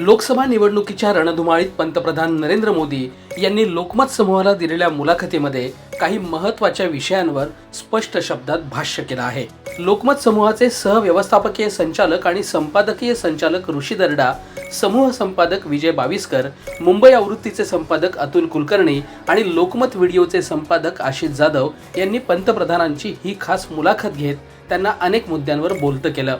लोकसभा निवडणुकीच्या रणधुमाळीत पंतप्रधान नरेंद्र मोदी यांनी लोकमत समूहाला दिलेल्या मुलाखतीमध्ये काही महत्त्वाच्या विषयांवर स्पष्ट शब्दात भाष्य केलं आहे. लोकमत समूहाचे सहव्यवस्थापकीय संचालक आणि संपादकीय संचालक ऋषी दर्डा समूह संपादक विजय बाविस्कर मुंबई आवृत्तीचे संपादक अतुल कुलकर्णी आणि लोकमत व्हिडिओचे संपादक आशिष जाधव यांनी पंतप्रधानांची ही खास मुलाखत घेत त्यांना अनेक मुद्द्यांवर बोलतं केलं.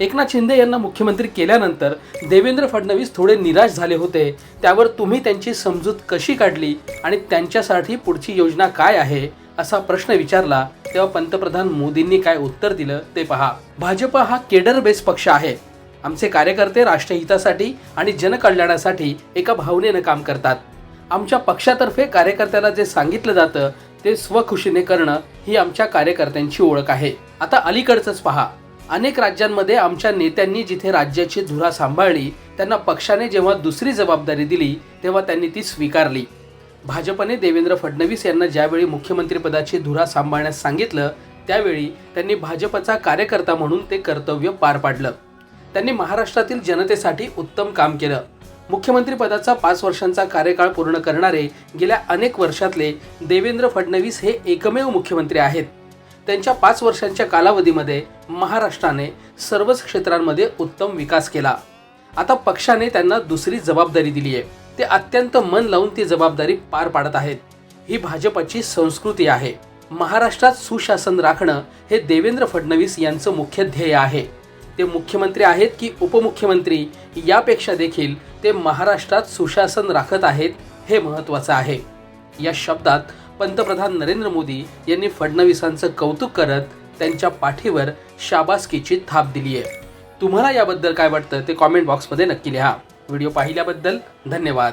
एकनाथ शिंदे यांना मुख्यमंत्री केल्यानंतर देवेंद्र फडणवीस थोडे निराश झाले होते. त्यावर तुम्ही त्यांची समजूत कशी काढली आणि त्यांच्यासाठी पुढची योजना काय आहे असा प्रश्न विचारला. तेव्हा पंतप्रधान मोदींनी काय उत्तर दिलं ते पहा. भाजप हा केडर बेस पक्ष आहे. आमचे कार्यकर्ते राष्ट्रहितासाठी आणि जनकल्याणासाठी एका भावनेनं काम करतात. आमच्या पक्षातर्फे कार्यकर्त्याला जे सांगितलं जातं ते स्वखुशीने करणं ही आमच्या कार्यकर्त्यांची ओळख आहे. आता अलीकडचंच पहा. अनेक राज्यांमध्ये आमच्या नेत्यांनी जिथे राज्याची धुरा सांभाळली त्यांना पक्षाने जेव्हा दुसरी जबाबदारी दिली तेव्हा त्यांनी ती स्वीकारली. भाजपने देवेंद्र फडणवीस यांना ज्यावेळी मुख्यमंत्रीपदाची धुरा सांभाळण्यास सांगितलं त्यावेळी त्यांनी भाजपचा कार्यकर्ता म्हणून ते कर्तव्य पार पाडलं. त्यांनी महाराष्ट्रातील जनतेसाठी उत्तम काम केलं. मुख्यमंत्रीपदाचा पाच वर्षांचा कार्यकाळ पूर्ण करणारे गेल्या अनेक वर्षातले देवेंद्र फडणवीस हे एकमेव मुख्यमंत्री आहेत. त्यांच्या पाच वर्षांच्या कालावधीमध्ये महाराष्ट्राने सर्वच क्षेत्रांमध्ये उत्तम विकास केला. आता पक्षाने त्यांना दुसरी जबाबदारी दिली आहे. ते अत्यंत मन लावून ती जबाबदारी पार पाडत आहेत. ही भाजपची संस्कृती आहे. महाराष्ट्रात सुशासन राखणं हे देवेंद्र फडणवीस यांचं मुख्य ध्येय आहे. ते मुख्यमंत्री आहेत की उपमुख्यमंत्री यापेक्षा देखील ते महाराष्ट्रात सुशासन राखत आहेत हे महत्त्वाचं आहे. या शब्दात पंतप्रधान नरेंद्र मोदी यांनी फडणवीसांचं कौतुक करत त्यांच्या पाठीवर शाबासकीची थाप दिली आहे. तुम्हाला याबद्दल काय वाटतं ते कॉमेंट बॉक्समध्ये नक्की लिहा. व्हिडिओ पाहिल्याबद्दल धन्यवाद.